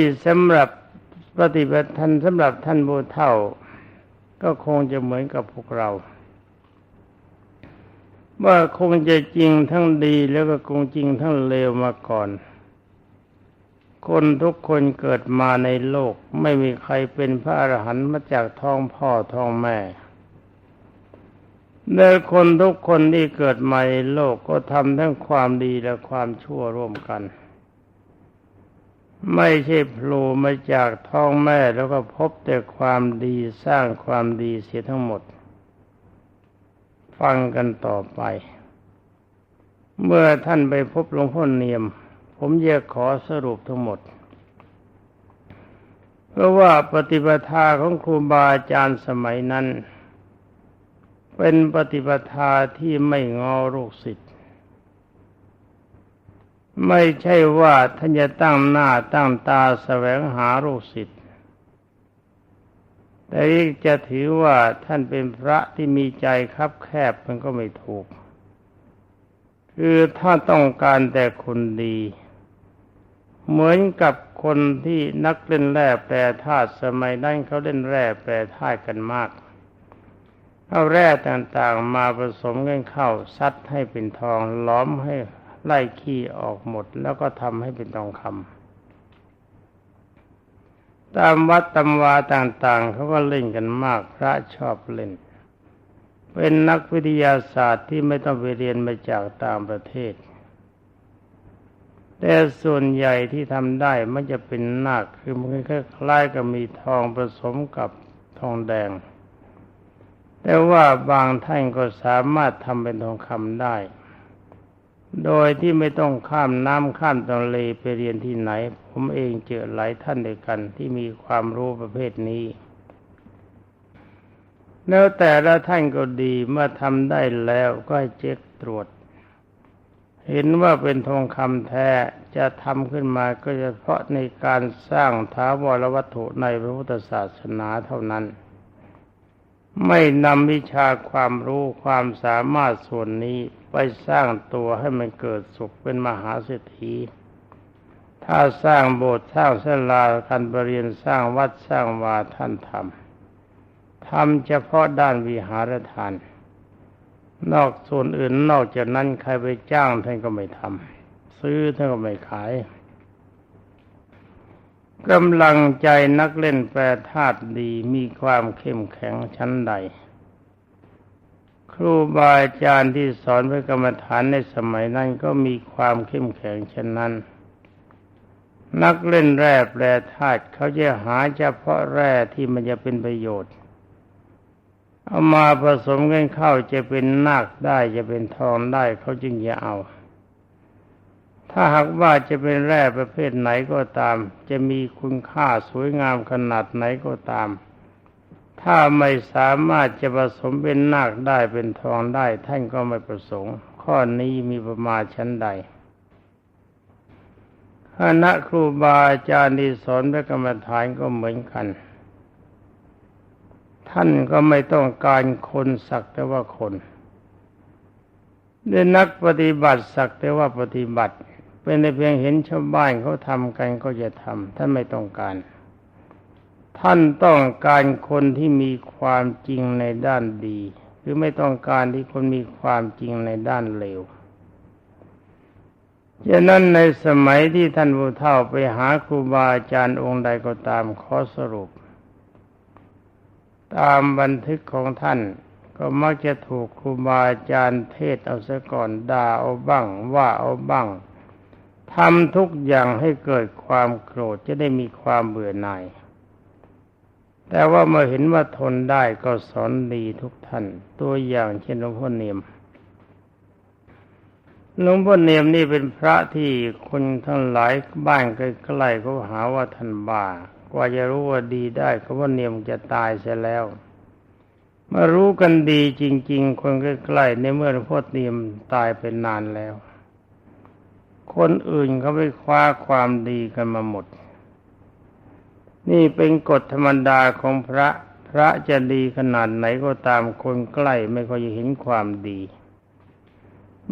ที่สำหรับปฏิบัติท่านสำหรับท่านบูเท่า ก็คงจะเหมือนกับพวกเรา ว่าคงจะจริงทั้งดีแล้วก็คงจริงทั้งเลวมาก่อน คนทุกคนเกิดมาในโลกไม่มีใครเป็นพระอรหันต์มาจากท้องพ่อท้องแม่แล่คนทุกคนที่เกิดมาในโลกก็ทำทั้งความดีและความชั่วร่วมกัน ไม่ใช่โผล่มาจากท้องแม่แล้วก็พบแต่ความดีสร้างความดีเสียทั้งหมด ฟังกันต่อไป เมื่อท่านไปพบหลวงพ่อเนียม ผมจะขอสรุปทั้งหมด เพราะว่าปฏิปทาของครูบาอาจารย์สมัยนั้น เป็นปฏิปทาที่ไม่งอลูกศิษย์ ไม่ใช่ว่าท่านจะตั้งหน้าตั้งตาแสวงหาลูกศิษย์แต่จะถือว่าท่านเป็นพระที่มีใจคับแคบมันก็ไม่ถูก คือถ้าต้องการแต่คนดี เหมือนกับคนที่นักเล่นแร่แปรธาตุสมัยนั้นเขาเล่นแร่แปรธาตุกันมากเอาแร่ต่างๆมาผสมกันเข้าซัดให้เป็นทองล้อมให้ ไล่ขี้ออกหมด แล้วก็ทำให้เป็นทองคำตามวัดตำวาต่างๆเขาก็เล่นกันมาก พระชอบเล่น เป็นนักวิทยาศาสตร์ที่ไม่ต้องไปเรียนมาจากต่างประเทศ แต่ส่วนใหญ่ที่ทำได้มันจะเป็นนาคคือมันคล้ายๆกับมีทองผสมกับทองแดงแต่ว่าบางท่านก็สามารถทำเป็นทองคำได้ โดยที่ไม่ต้องข้ามน้ำข้ามทะเลไปเรียนที่ไหน ผมเองเจอหลายท่านด้วยกันที่มีความรู้ประเภทนี้ แล้วแต่ละท่านก็ดีเมื่อทำได้แล้วก็ให้เช็คตรวจ เห็นว่าเป็นทองคำแท้จะทำขึ้นมาก็เฉพาะในการสร้างท้าวรวัตถุในพระพุทธศาสนาเท่านั้น ไม่นำวิชาความรู้ความสามารถส่วนนี้ไปสร้างตัวให้มันเกิดสุขเป็นมหาเศรษฐี ถ้าสร้างโบสถ์สร้างศาลาคันบเรียนสร้างวัดสร้างวาท่านทำทำเฉพาะด้านวิหารทาน นอกส่วนอื่นนอกจากนั้นใครไปจ้างท่านก็ไม่ทำซื้อท่านก็ไม่ขาย กำลังใจนักเล่นแปรธาตุดีมีความเข้มแข็งชั้นใด ครูบาอาจารย์ที่สอนพระกรรมฐานในสมัยนั้นก็มีความเข้มแข็งเช่นนั้น นักเล่นแร่แปรธาตุเขาจะหาเฉพาะแร่ที่มันจะเป็นประโยชน์ เอามาผสมกันเข้าจะเป็นนาคได้จะเป็นทองได้เขาจึงจะเอา ถ้าหากว่าจะเป็นแร่ประเภทไหนก็ตาม จะมีคุณค่าสวยงามขนาดไหนก็ตาม ถ้าไม่สามารถจะผสมเป็นนาคได้เป็นทองได้ ท่านก็ไม่ประสงค์ ข้อนี้มีประมาณชั้นใดคณะครูบาอาจารย์ที่สอนพระกรรมฐานก็เหมือนกัน ท่านก็ไม่ต้องการคนสักแต่ว่าคนด้วยนักปฏิบัติสักแต่ว่าปฏิบัติ เป็นแต่เพียงเห็นชาวบ้านเขาทำกันก็จะทำท่านไม่ต้องการ ท่านต้องการคนที่มีความจริงในด้านดี หรือไม่ต้องการที่คนมีความจริงในด้านเลวฉะนั้นในสมัยที่ท่านผู้เฒ่าไปหาครูบาอาจารย์องค์ใดก็ตามขอสรุป ตามบันทึกของท่านก็มักจะถูกครูบาอาจารย์เทศเอาซะก่อนด่าเอาบ้าง ว่าเอาบ้าง ทำทุกอย่างให้เกิดความโกรธจะได้มีความเบื่อหน่าย แต่ว่าเมื่อเห็นว่าทนได้ก็สอนดีทุกท่าน ตัวอย่างเช่นหลวงพ่อเนียมหลวงพ่อเนียมนี่เป็นพระที่คนทั้งหลายบ้านใกล้ๆเขาหาว่าท่านบ้ากว่าจะรู้ว่าดีได้เขาว่าเนียมจะตายเสียแล้วเมื่อรู้กันดีจริง ๆ คนใกล้ๆในเมื่อหลวงพ่อเนียมตายเป็นนานแล้ว คนอื่นเขาไปคว้าความดีกันมาหมด นี่เป็นกฎธรรมดาของพระ พระจะดีขนาดไหนก็ตามคนใกล้ไม่ค่อยเห็นความดี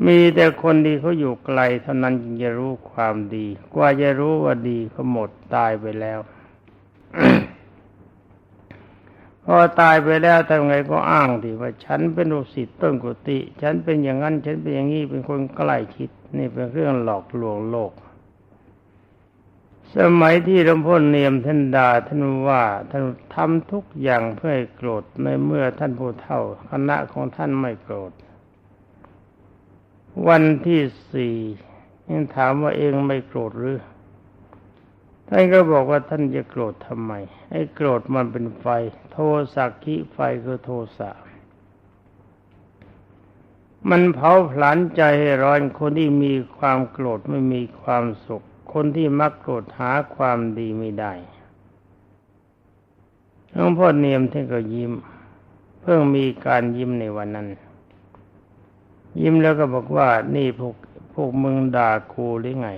มีแต่คนดีเขาอยู่ไกลเท่านั้นจึงจะรู้ความดี กว่าจะรู้ว่าดีเขาหมดตายไปแล้ว พอตายไปแล้วทำไงก็อ้างดีว่าฉันเป็นลูกศิษย์ต้นกุฏิฉันเป็นอย่างนั้น ฉันเป็นอย่างนี้เป็นคนใกล้ชิด นี่เป็นเรื่องหลอกลวงโลก สมัยที่หลวงพ่อเนียมท่านด่าท่านว่าท่านทำทุกอย่างเพื่อให้โกรธในเมื่อท่านผู้เฒ่าคณะของท่านไม่โกรธ วันที่สี่ยังถามว่าเองไม่โกรธหรือ ท่านก็บอกว่าท่านจะโกรธทำไมไอ้โกรธมันเป็นไฟ โทสักขิไฟคือโทสะมันเผาผลาญใจให้ร้อนคนที่มีความโกรธไม่มีความสุข คนที่มักโกรธหาความดีไม่ได้หลวงพ่อเนียมท่านก็ยิ้ม เพิ่งมีการยิ้มในวันนั้น ยิ้มแล้วก็บอกว่านี่พวกพวกมึงด่ากูหรือไง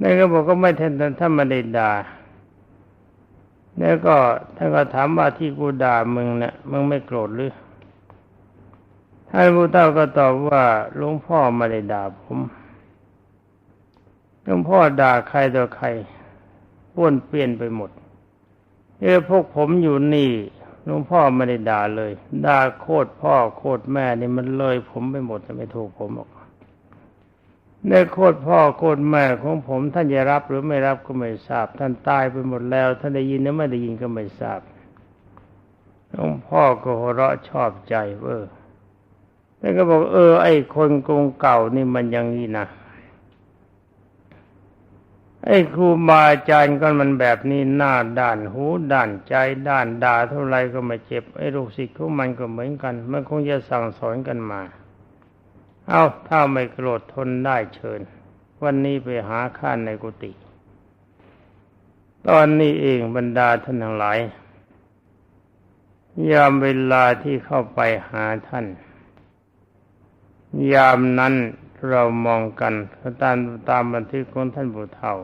นั่นก็บอกก็ไม่ท่านท่านม่ได้ด่าแล้วก็ท่านก็ถามว่าที่กูด่ามึงเนี่ยมึงไม่โกรธหรือท่านผู้เฒ่าก็ตอบว่าหลวงพ่อไม่ได้ด่าผมหลวงพ่อด่าใครต่อใครป้วนเปลี่ยนไปหมด เออพวกผมอยู่นี่หลวงพ่อไม่ได้ด่าเลยด่าโคตรพ่อโคตรแม่นี่มันเลย ผมไปหมดจะไม่ถูกผมหรอก ในโคตรพ่อโคตรแม่ของผมท่านจะรับหรือไม่รับก็ไม่ทราบ ท่านตายไปหมดแล้ว ท่านได้ยินหรือไม่ได้ยินก็ไม่ทราบหลวงพ่อก็หัวเราะชอบใจเออท่านก็บอก เออ ไอ้คนกงเก่านี่มันย่างนี้นะไอ้ครูบาอาจารย์ก็มันแบบนี้หน้าด้านหูด้านใจด้านด่าเท่าไรก็ไม่เจ็บไอ้ลูกศิษย์ของมันก็เหมือนกัน มันคงจะสั่งสอนกันมา เอาถ้าไม่โกรธทนได้เชิญ วันนี้ไปหาข้านในกุฏิตอนนี้เองบรรดาท่านทั้งหลายยามเวลาที่เข้าไปหาท่าน ยามนั้นเรามองกันตามตามบันทึกของท่านบุเฒ่า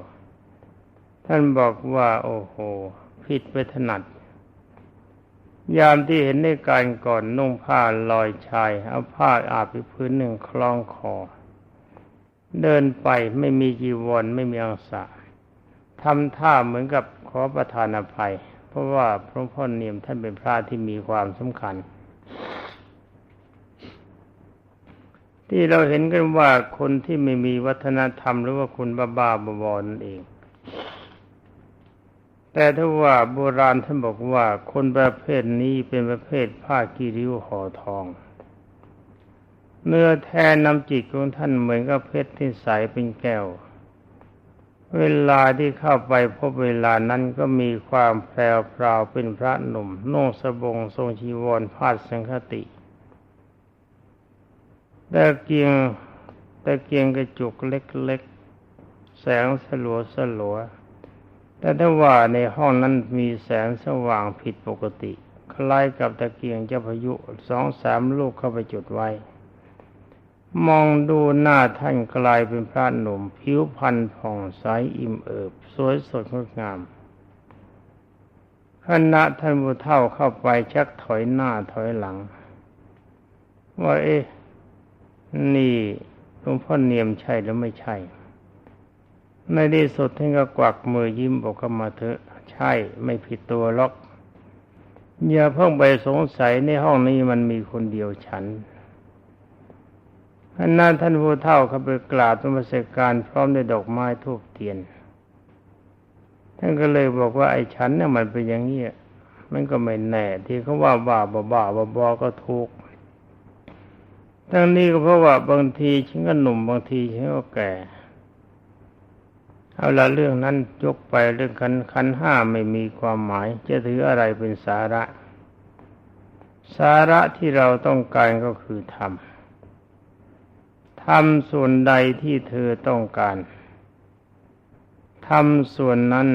ท่านบอกว่า โอ้โห ผิดไปถนัด ยามที่เห็นในการก่อนนุ่งผ้าลอยชายเอาผ้าอาบไปพื้นหนึ่งคล้องคอ เดินไปไม่มีจีวรไม่มีอังสะทำท่าเหมือนกับขอประทานอภัย เพราะว่าพระพ่อเนียมท่านเป็นพระที่มีความสำคัญ ที่เราเห็นกันว่าคนที่ไม่มีวัฒนธรรมหรือว่าคนบ้าๆบอๆนั่นเอง แต่ถ้าว่าโบราณท่านบอกว่าคนประเภทนี้เป็นประเภทผ้ากีริ้วห่อทอง เนื้อแท้น้ำจิตของท่านเหมือนกับเพชรที่ใสเป็นแก้ว เวลาที่เข้าไปพบเวลานั้นก็มีความแพรวพราวเป็นพระหนุ่มนุ่งสบงทรงชีวรพาดสังคติตะเกียงตะเกียงกระจุกเล็กๆ แสงสลัวสลัว แต่ถ้าว่าในห้องนั้นมีแสงสว่างผิดปกติ คล้ายกับตะเกียงเจ้าพายุสองสามลูกเข้าไปจุดไว้ มองดูหน้าท่านกลายเป็นพระหนุ่ม ผิวพรรณผ่องใสอิ่มเอิบ สวยสดงดงามคณะท่านผู้เฒ่าเข้าไปชักถอยหน้าถอยหลัง ว่าเอ๊ะนี่หลวงพ่อเนียมใช่หรือไม่ใช่ ในที่สุดท่านก็กวักมือยิ้มบอกมาเถอะ ใช่ไม่ผิดตัวล็อกอย่าเพิ่งไปสงสัยในห้องนี้มันมีคนเดียวฉันท่านนั้นท่านผู้เฒ่าเขาไปกราบธรรมเสกการพร้อมด้วยดอกไม้ทูบเทียน ท่านก็เลยบอกว่าไอ้ฉันเนี่ยมันเป็นอย่างนี้มันก็ไม่แน่ ที่เขาว่าบ้าบ้าบ้าบ้าบอก็ถูกทั้งนี้ก็เพราะว่าบางทีฉันก็หนุ่มบางทีฉันก็แก่ เอาละเรื่องนั้นยกไปเรื่องขันขันห้าไม่มีความหมาย จะถืออะไรเป็นสาระ สาระที่เราต้องการก็คือธรรมทำส่วนใดที่เธอต้องการทำส่วนนั้น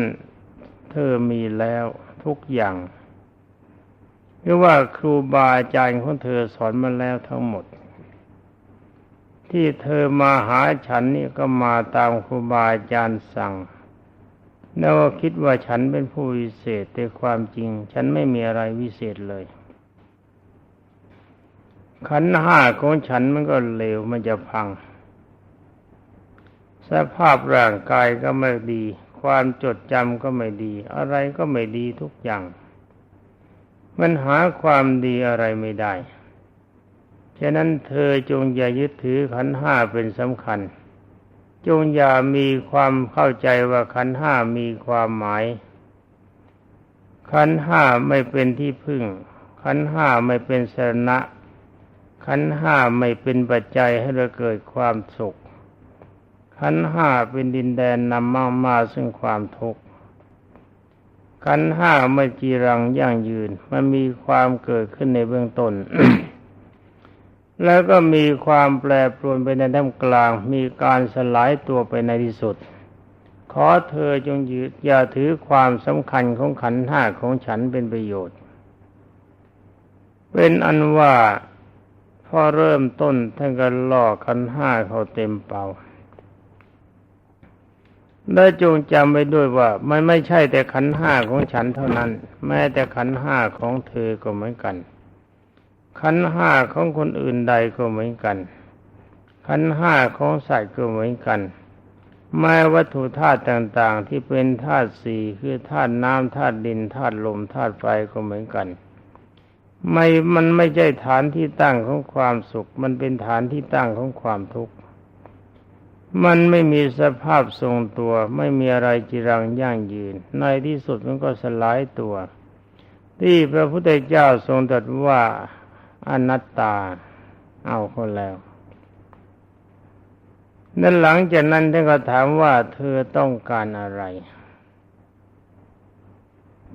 เธอมีแล้วทุกอย่างหรือว่าครูบาอาจารย์ของเธอสอนมาแล้วทั้งหมด ที่เธอมาหาฉันนี่ก็มาตามครูบาอาจารย์สั่งแล้วคิดว่าฉันเป็นผู้วิเศษแต่ความจริง ฉันไม่มีอะไรวิเศษเลย ขันห้าของฉันมันก็เลวมันจะพัง สภาพร่างกายก็ไม่ดี ความจดจำก็ไม่ดี อะไรก็ไม่ดีทุกอย่าง มันหาความดีอะไรไม่ได้ ฉะนั้นเธอจงอย่ายึดถือขันห้าเป็นสำคัญ จงอย่ามีความเข้าใจว่าขันห้ามีความหมาย ขันห้าไม่เป็นที่พึ่ง ขันห้าไม่เป็นสรณะขันห้าไม่เป็นปัจจัยให้เราเกิดความสุข ขันห้าเป็นดินแดนนำมามาซึ่งความทุกข์ขันห้าไม่จีรังยั่งยืน มันมีความเกิดขึ้นในเบื้องต้น แล้วก็มีความแปรปรวนไปในท่ามกลาง มีการสลายตัวไปในที่สุด ขอเธอจงยืดอย่าถือความสำคัญของขันห้าของฉันเป็นประโยชน์ เป็นอันว่าพอเริ่มต้นท่านก็ล่อขันห้าเขาเต็มเป่าและจงจำไว้ด้วยว่า มันไม่ใช่แต่ขันห้าของฉันเท่านั้น แม้แต่ขันห้าของเธอก็เหมือนกัน ขันห้าของคนอื่นใดก็เหมือนกัน ขันห้าของสัตว์ก็เหมือนกัน แม้วัตถุธาตุต่างๆ ที่เป็นธาตุสี่คือธาตุน้ำธาตุดินธาตุลมธาตุไฟก็เหมือนกัน ไม่ มันไม่ใช่ฐานที่ตั้งของความสุข มันเป็นฐานที่ตั้งของความทุกข์ มันไม่มีสภาพทรงตัว ไม่มีอะไรจิรังยั่งยืน ในที่สุดมันก็สลายตัว ที่พระพุทธเจ้าทรงตรัสว่า อนัตตา เอาคนแล้วนั่นหลังจากนั้นท่านก็ถามว่าเธอต้องการอะไร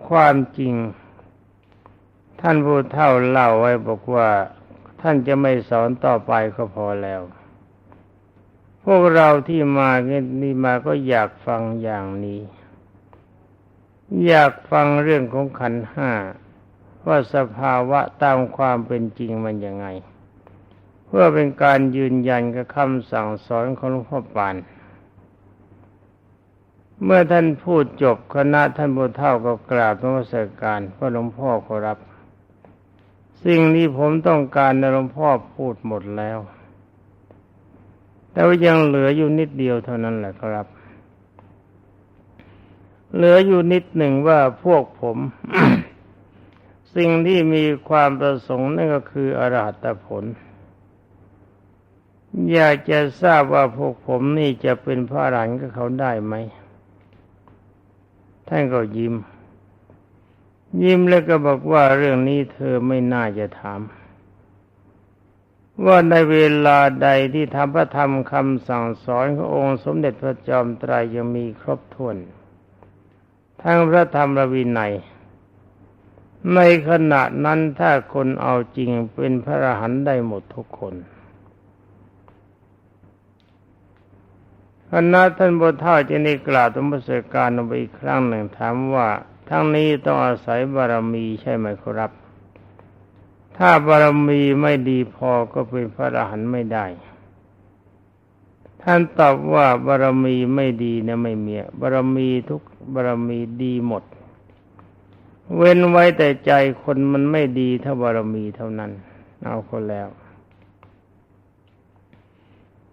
ความจริง ท่านผู้เฒ่าเล่าไว้บอกว่า ท่านจะไม่สอนต่อไปก็พอแล้ว พวกเราที่มานี่มาก็อยากฟังอย่างนี้ อยากฟังเรื่องของขันห้า ว่าสภาวะตามความเป็นจริงมันยังไง เพื่อเป็นการยืนยันกับคำสั่งสอนของหลวงพ่อปานเมื่อท่านพูดจบคณะท่านบุเท่าก็กราบนมัสการพระหลวงพ่อขอรับ สิ่งที่ผมต้องการนหลวงพ่อพูดหมดแล้ว แต่ว่ายังเหลืออยู่นิดเดียวเท่านั้นแหละครับ เหลืออยู่นิดหนึ่งว่าพวกผม สิ่งที่มีความประสงค์นั่นก็คืออรหัตผล อยากจะทราบว่าพวกผมนี่จะเป็นพระอรหันต์กับเขาได้ไหม ท่านก็ยิ้ม ยิ้มแล้วก็บอกว่าเรื่องนี้เธอไม่น่าจะถาม ว่าในเวลาใดที่ทำพระธรรมคำสั่งสอนขององค์สมเด็จพระจอมไตรยังมีครบถ้วน ทั้งพระธรรมระวินัย ในขณะนั้นถ้าคนเอาจริงเป็นพระอรหันต์ได้หมดทุกคนคณะท่านบทเท่าจะได้กล่าวธรรมสการลงไปอีกครั้งหนึ่งถามว่า ทั้งนี้ต้องอาศัยบารมีใช่ไหมครับ ถ้าบารมีไม่ดีพอก็เป็นพระอรหันต์ไม่ได้ ท่านตอบว่าบารมีไม่ดีนะไม่มีบารมีทุกบารมีดีหมด เว้นไว้แต่ใจคนมันไม่ดีเท่าบารมีเท่านั้น เอาคนแล้ว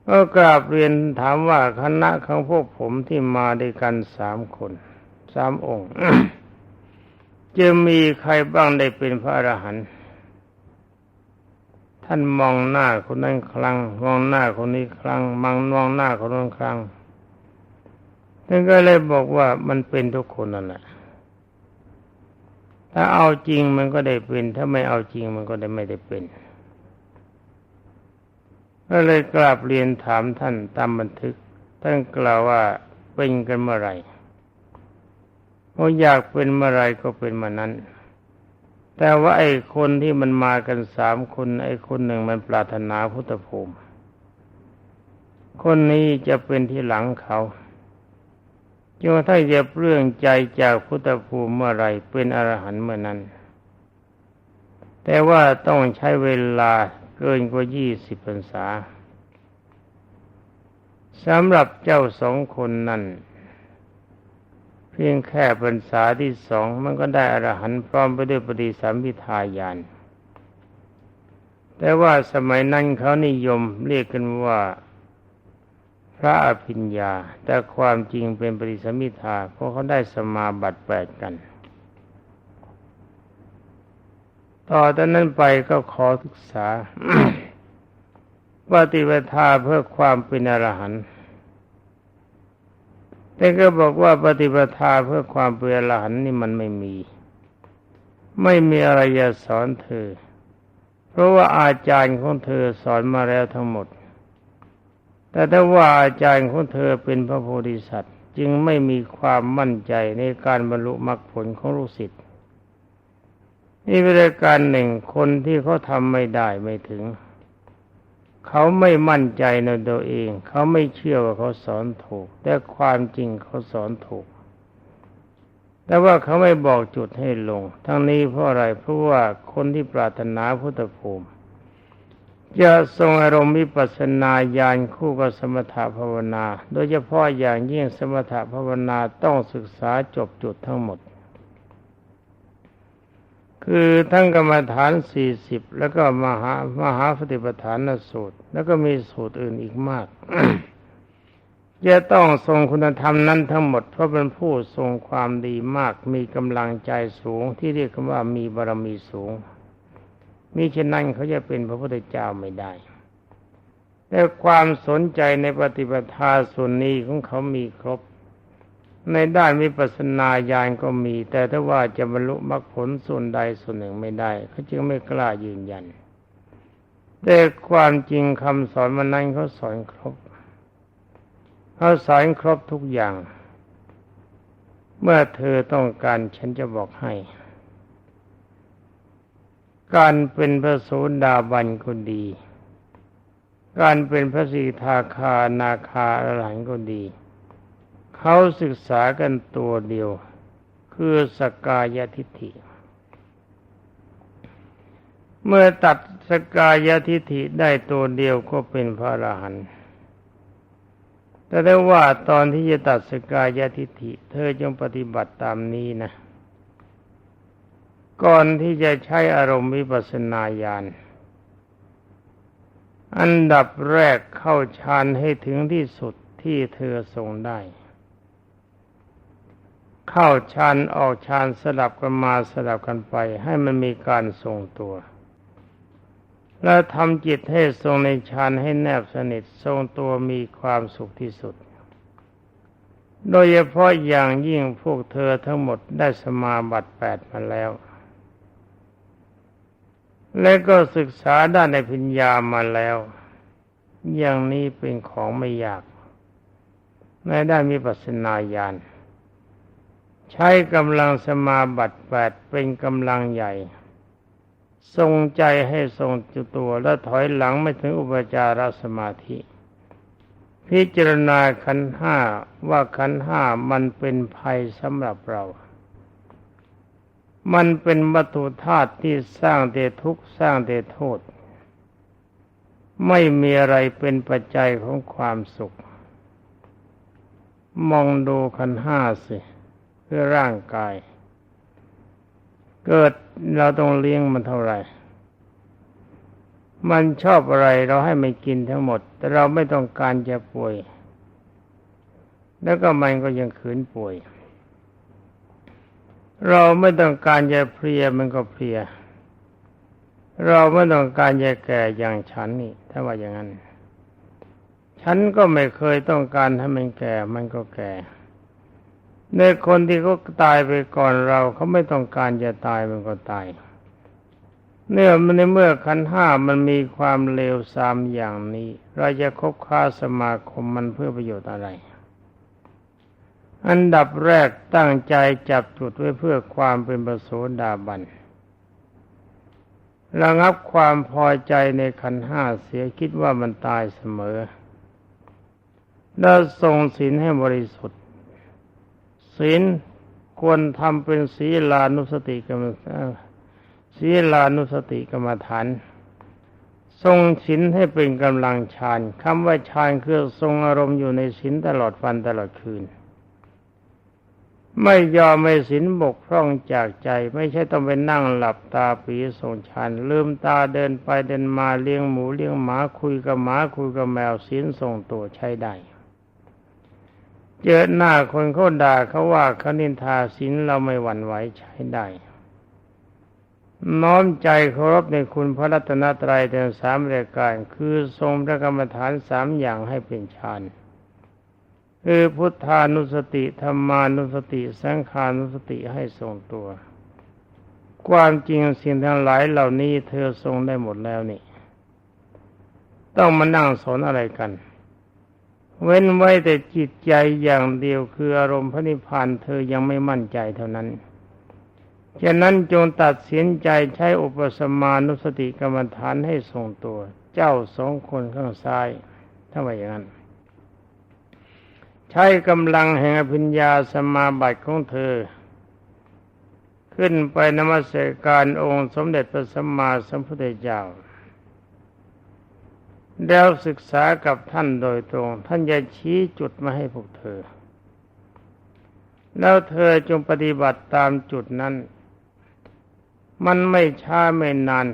ก็กราบเรียนถามว่าคณะของพวกผมที่มาด้วยกันสามคนสามองค์จะมีใครบ้างได้เป็นพระอรหันต์ท่านมองหน้าคนนั้นครั้งมองหน้าคนนี้ครั้งมังมองหน้าคนนั้นครั้งท่านก็เลยบอกว่ามันเป็นทุกคนนั่นแหละ ถ้าเอาจริงมันก็ได้เป็น ถ้าไม่เอาจริงมันก็ได้ไม่ได้เป็นก็เลยกราบเรียนถามท่านตามบันทึก ท่านกล่าวว่าเป็นกันเมื่อไหร่พออยากเป็นเมื่อไรก็เป็นมื่อนั้น แต่ว่าไอ้คนที่มันมากันสามคน ไอ้คนหนึ่งมันปรารถนาพุทธภูมิ คนนี้จะเป็นที่หลังเขา จนถ้าจะเปลื้องใจจากพุทธภูมิเมื่อไรเป็นอรหันต์เมื่อนั้น แต่ว่าต้องใช้เวลาเกินกว่ายี่สิบพรรษาสำหรับเจ้าสองคนนั้น เพียงแค่พรรษาที่สองมันก็ได้อรหันต์พร้อมไปด้วยปฏิสัมพิทาญาณแต่ว่าสมัยนั้นเขานิยมเรียกกันว่า พระอภิญญา แต่ความจริงเป็นปริสมิทาเพราะเขาได้สมาบัติแปดกัน ต่อจากนั้นไปก็ขอศึกษาปฏิปทาเพื่อความเป็นอรหันต์แต่ก็บอกว่าปฏิปทาเพื่อความเป็นอรหันต์นี่มันไม่มี ไม่มีอะไรจะสอนเธอ เพราะว่าอาจารย์ของเธอสอนมาแล้วทั้งหมด แต่ถ้าว่าอาจารย์ของเธอเป็นพระโพธิสัตว์ จึงไม่มีความมั่นใจในการบรรลุมรรคผลของลูกศิษย์นี่เป็นการหนึ่งคนที่เขาทำไม่ได้ไม่ถึง เขาไม่มั่นใจในตัวเอง เขาไม่เชื่อว่าเขาสอนถูก แต่ความจริงเขาสอนถูก แต่ว่าเขาไม่บอกจุดให้ลง ทั้งนี้เพราะอะไรเพราะว่าคนที่ปรารถนาพุทธภูมิ จะทรงอารมณ์วิปัสนาญาณคู่กับสมถภาวนา โดยเฉพาะอย่างยิ่งสมถภาวนาต้องศึกษาจบจุดทั้งหมด คือทั้งกรรมฐานสี่สิบแล้วก็มหามหาปฏิปทานสูตร แล้วก็มีสูตรอื่นอีกมากจะต้องทรงคุณธรรมนั้นทั้งหมดเพราะเป็นผู้ทรงความดีมากมีกำลังใจสูงที่เรียกว่ามีบารมีสูง มิฉะนั้นเขาจะเป็นพระพุทธเจ้าไม่ได้ แต่ความสนใจในปฏิปทาส่วนนี้ของเขามีครบ ในด้านวิปัสสนาญาณก็มี แต่ถ้าว่าจะบรรลุมรรคผลส่วนใดส่วนหนึ่งไม่ได้ เขาจึงไม่กล้ายืนยัน แต่ความจริงคำสอนมันนั้นเขาสอนครบเขาสอนครบทุกอย่าง เมื่อเธอต้องการฉันจะบอกให้ การเป็นพระโสดาบันก็ดี การเป็นพระสีทาคานาคาอรหันก็ดี เขาศึกษากันตัวเดียว คือสกกายทิฏฐิ เมื่อตัดสกกายทิฏฐิได้ตัวเดียวก็เป็นพระอรหันต์แต่ได้ว่าตอนที่จะตัดสกกายทิฏฐิ เธอจงปฏิบัติตามนี้นะ ก่อนที่จะใช้อารมณ์วิปัสสนาญาณอันดับแรกเข้าฌานให้ถึงที่สุดที่เธอทรงได้ เข้าฌานออกฌานสลับกันมาสลับกันไป ให้มันมีการทรงตัว แล้วทำจิตให้ทรงในฌานให้แนบสนิททรงตัวมีความสุขที่สุด โดยเฉพาะอย่างยิ่งพวกเธอทั้งหมดได้สมาบัติแปดมาแล้ว และก็ศึกษาด้านในพิญญามาแล้ว อย่างนี้เป็นของไม่ยาก ในด้านมีปัสนาญาณใช้กำลังสมาบัติแปดเป็นกำลังใหญ่ ทรงใจให้ทรงจุตัวและถอยหลังไม่ถึงอุปจารสมาธิ พิจารณาขันห้าว่าขันห้ามันเป็นภัยสำหรับเรา มันเป็นวัตถุธาตุที่สร้างแต่ทุกข์สร้างแต่โทษ ไม่มีอะไรเป็นปัจจัยของความสุข มองดูขันห้าสิเพื่อร่างกาย เกิดเราต้องเลี้ยงมันเท่าไหร่ มันชอบอะไรเราให้มันกินทั้งหมด แต่เราไม่ต้องการจะป่วย แล้วก็มันก็ยังขืนป่วย เราไม่ต้องการจะเพลียมันก็เพลีย เราไม่ต้องการจะแก่อย่างฉันนี่ ถ้าว่าอย่างนั้น ฉันก็ไม่เคยต้องการให้มันแก่ มันก็แก่ ในคนที่เขาตายไปก่อนเราเขาไม่ต้องการจะตายมันก็ตาย เนื่อมันในเมื่อขันห้ามันมีความเลวทรามอย่างนี้ เราจะคบค้าสมาคมมันเพื่อประโยชน์อะไร อันดับแรกตั้งใจจับจุดไว้เพื่อความเป็นประโสดาบันระงับความพอใจในขันห้าเสียคิดว่ามันตายเสมอ แล้วทรงศีลให้บริสุทธิ์ศีลควรทำเป็นศีลานุสติกรรมศีลานุสติกรรมฐาน ทรงศีลให้เป็นกำลังฌานคำว่าฌานคือทรงอารมณ์อยู่ในศีลตลอดวันตลอดคืน ไม่ยอมไม่สินบกพร่องจากใจ ไม่ใช่ต้องไปนั่งหลับตาปีส่งฌานลืมตาเดินไปเดินมาเลี้ยงหมูเลี้ยงหมาคุยกับหมาคุยกับแมวศีลทรงตัวใช้ได้เจอหน้าคนเขาด่าเขาว่าเขานินทาศีลเราไม่หวั่นไหวใช้ได้ น้อมใจเคารพในคุณพระรัตนตรัยในสามรายการคือทรงพระกรรมฐานสามอย่างให้เป็นฌาน คือพุทธานุสติธรรมานุสติ สังขานุสติให้ทรงตัว ความจริงสิ่งทั้งหลายเหล่านี้เธอทรงได้หมดแล้วนี่ ต้องมานั่งสอนอะไรกัน เว้นไว้แต่จิตใจอย่างเดียวคืออารมณ์พระนิพพานเธอยังไม่มั่นใจเท่านั้นฉะนั้นจงตัดสินใจใช้อุปสมานุสติกรรมฐานให้ทรงตัว เจ้าสองคนข้างซ้ายถ้าว่าอย่างนั้น ใช้กำลังแห่งอภิญญาสมาบัติของเธอ ขึ้นไปนมัสการองค์สมเด็จพระสัมมาสัมพุทธเจ้าแล้วศึกษากับท่านโดยตรง ท่านจะชี้จุดมาให้พวกเธอ แล้วเธอจงปฏิบัติตามจุดนั้น มันไม่ช้าไม่นาน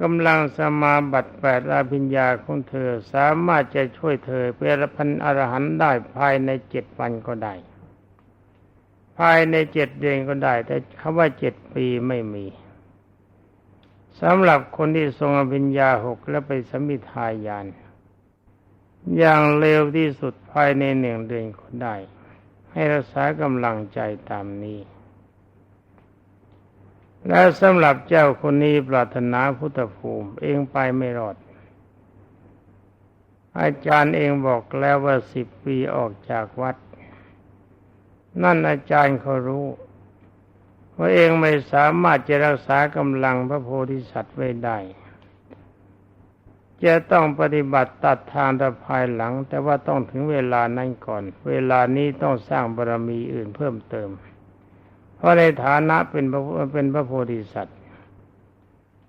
กำลังสมาบัติแปดอาภิญญาของเธอสามารถจะช่วยเธอเป็นพันอรหันต์ได้ภายในเจ็ดวันก็ได้ ภายในเจ็ดเดือนก็ได้ แต่คำว่าเจ็ดปีไม่มีสำหรับคนที่ทรงอภิญญาหกและไปสมิทายาน อย่างเร็วที่สุดภายในหนึ่งเดือนก็ได้ ให้รักษากำลังใจตามนี้ และสำหรับเจ้าคนนี้ปรารถนาพุทธภูมิ เองไปไม่รอด อาจารย์เองบอกแล้วว่าสิบปีออกจากวัด นั่นอาจารย์เขารู้ว่าเองไม่สามารถจะรักษากำลังพระโพธิสัตว์ไว้ได้ จะต้องปฏิบัติตัดทางแต่ภายหลัง แต่ว่าต้องถึงเวลานั้นก่อน เวลานี้ต้องสร้างบารมีอื่นเพิ่มเติม ราะในฐานะเป็นพระเป็นพระโพธิสัตว์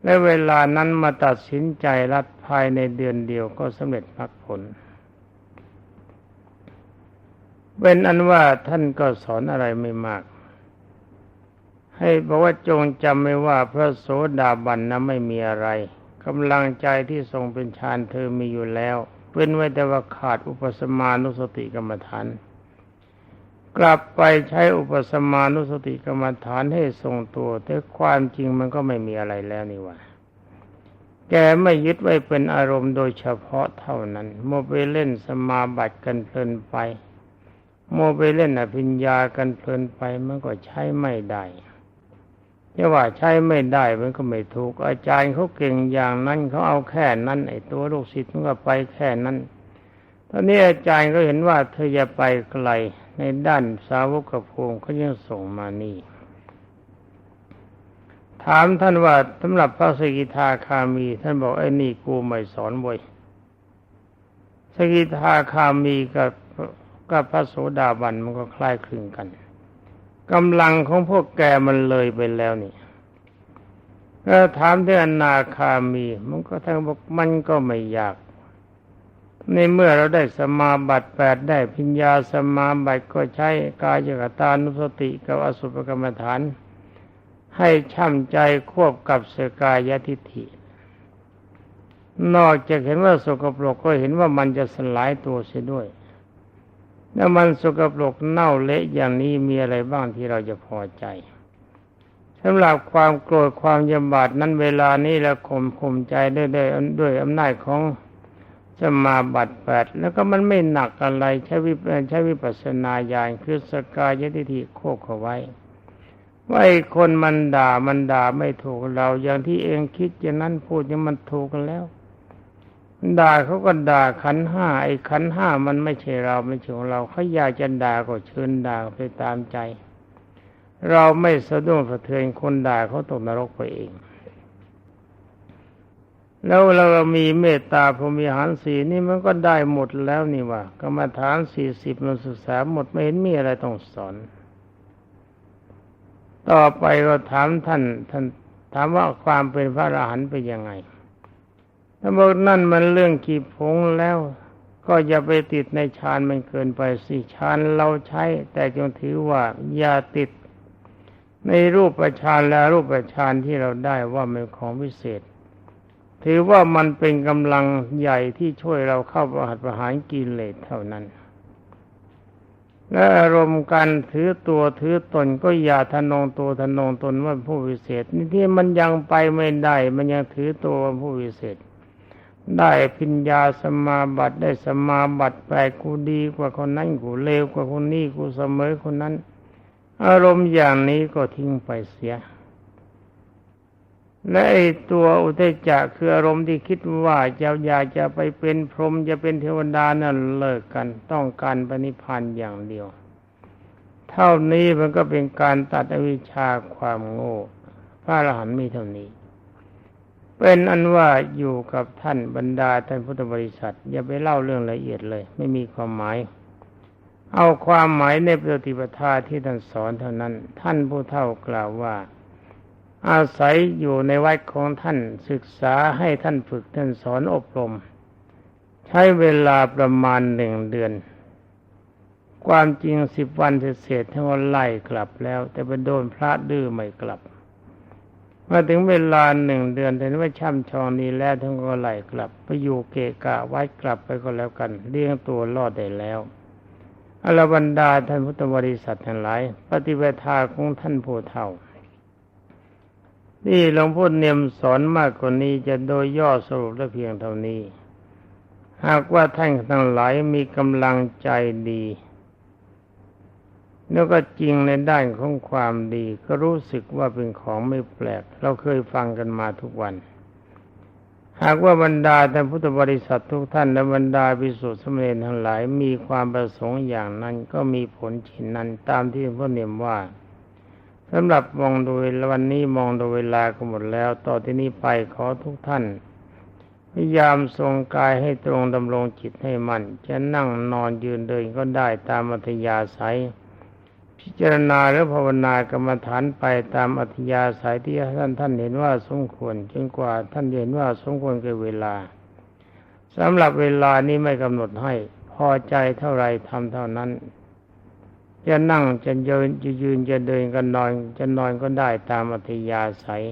และเวลานั้นมาตัดสินใจรัดภายในเดือนเดียวก็สำเร็จมรรคผล เป็นอันว่าท่านก็สอนอะไรไม่มาก ให้บอกว่าจงจำไว้ว่าพระโสดาบันนะไม่มีอะไรกำลังใจที่ทรงเป็นฌานเธอมีอยู่แล้ว เป็นไว้แต่ว่าขาดอุปสมานุสติกรรมฐาน กลับไปใช้อุปสมานุสติกรรมฐานให้ทรงตัว แต่ความจริงมันก็ไม่มีอะไรแล้วนี่ว่า แกไม่ยึดไว้เป็นอารมณ์โดยเฉพาะเท่านั้นโมไปเล่นสมาบัติกันเพลินไปโมไปเล่นอภิญญากันเพลินไปมันก็ใช้ไม่ได้จะว่าใช้ไม่ได้มันก็ไม่ถูก อาจารย์เขาเก่งอย่างนั้นเขาเอาแค่นั้นไอ้ตัวลูกศิษย์มันก็ไปแค่นั้นตอนนี้อาจารย์ก็เห็นว่าเธอจะไปไกล ในด้านสาวกภูมิเขายังส่งมานี่ ถามท่านว่าสำหรับพระสกิทาคามี ท่านบอกไอ้นี่กูไม่สอนบ่อยสกิทาคามีกับกับพระโสดาบันมันก็คล้ายคลึงกันกำลังของพวกแกมันเลยไปแล้วนี่ก็ถามที่อนาคามี มันก็ทั้งบอกมันก็ไม่ยาก ในเมื่อเราได้สมาบัติแปดได้พิญญาสมาบัติก็ใช้กายกตานุสติกับอสุภกรรมฐาน ให้ช่ำใจควบกับสกายทิฏฐิ นอกจากเห็นว่าสกปรกก็เห็นว่ามันจะสลายตัวเสียด้วยแล้วมันสกปรกเน่าเละอย่างนี้มีอะไรบ้างที่เราจะพอใจสำหรับความโกรธความยำบาดนั้นเวลานี้ล้วข่มข่มใจด้วยด้วยด้วยอำนาจของ สมาบัติแปดแล้วก็มันไม่หนักอะไรใช้วิใช้วิปัสสนาญาณคือสกายยติธิโคกเอาไว้ว่าไอ้คนมันด่ามันด่าไม่ถูกเรา อย่างที่เองคิดอย่างนั้นพูดอย่างมันถูกกันแล้วด่าเขาก็ด่าขันห้าไอ้ขันห้ามันไม่ใช่เราไม่ใช่ของเราเขาอยากจะด่าก็เชิญด่าไปตามใจ เราไม่สะดุ้งสะเทือนคนด่าเขาตกนรกไปเอง แล้วเรามีเมตตาพรมิหารสีนี่มันก็ได้หมดแล้วนี่ว่ากรรมฐานสี่สิบมันศึกษาหมดไม่เห็นมีอะไรต้องสอน ต่อไปก็ถามท่านท่านถามว่าความเป็นพระอรหันต์เป็นยังไงถ้านบอกนั่นมันเรื่องขีผงแล้ว ก็อย่าไปติดในฌานมันเกินไปสิฌานเราใช้ แต่จงถือว่าอย่าติดในรูปฌานและรูปฌานที่เราได้ว่าเป็นของพิเศษ ถือว่ามันเป็นกำลังใหญ่ที่ช่วยเราเข้าประหัตประหารกิเลสเท่านั้น และอารมณ์การถือตัวถือตนก็อย่าทะนงตัวทะนงตนว่าผู้วิเศษ นี่ที่มันยังไปไม่ได้ มันยังถือตัวว่าผู้วิเศษ ได้พิญญาสมาบัติได้สมาบัติแปลกูดีกว่าคนนั้นกูเลวกว่าคนนี้กูเสมอคนนั้น อารมณ์อย่างนี้ก็ทิ้งไปเสีย และไอตัวอุเทจจะคืออารมณ์ที่คิดว่าจะอยากจะไปเป็นพรหมจะเป็นเทวดานั่นเลิกกัน ต้องการปณิพันธ์อย่างเดียว เท่านี้มันก็เป็นการตัดอวิชชาความโง่พระอรหันต์มีเท่านี้ เป็นอันว่าอยู่กับท่านบรรดาท่านพุทธบริษัท อย่าไปเล่าเรื่องละเอียดเลย ไม่มีความหมายเอาความหมายในปฏิปทาที่ท่านสอนเท่านั้น ท่านผู้เท่ากล่าวว่า อาศัยอยู่ในวัดของท่านศึกษาให้ท่านฝึกท่านสอนอบรม ใช้เวลาประมาณหนึ่งเดือน ความจริงสิบวันเศษท่านไล่กลับแล้ว แต่ไปโดนพระดื้อไม่กลับมาถึงเวลาหนึ่งเดือนเห็นว่าช่ำชองนี้แล้วท่านก็ไล่กลับ ไปอยู่เกกะวัดกลับไปก็แล้วกันเลี้ยงตัวรอดได้แล้วอรบรรดาท่านพุทธบริษัททั้งหลาย ปฏิเวทาของท่านผู้เฒ่า นี่หลวงพ่อเนียมสอนมากกว่านี้จะโดยย่อสรุปได้เพียงเท่านี้ หากว่าท่านทั้งหลายมีกำลังใจดีแล้วก็จริงในด้านของความดี ก็รู้สึกว่าเป็นของไม่แปลก เราเคยฟังกันมาทุกวัน หากว่าบรรดาท่านพุทธบริษัททุกท่านและบรรดาภิกษุสมเด็จทั้งหลายมีความประสงค์อย่างนั้นก็มีผลฉินนั้นตามที่หลวงพ่อเนียมว่า สำหรับมองโดยวันนี้มองโดยเวลาก็หมดแล้ว ต่อที่นี้ไปขอทุกท่าน พยายามทรงกายให้ตรงดำรงจิตให้มัน่นจะนั่งนอนยืนเดินก็ได้ตามอัธยาศัย พิจารณาและภาวนากรรมฐานไปตามอัธยาศัยที่ท่านท่านเห็นว่าสมควรจนกว่าท่านเห็นว่าสมควรกับเวลาสำหรับเวลานี้ไม่กำหนดให้พอใจเท่าไรทำเท่านั้น จะนั่งจะยืนจะยืนจะเดินก็นอนจะนอนก็ได้ตามอัธยาศัย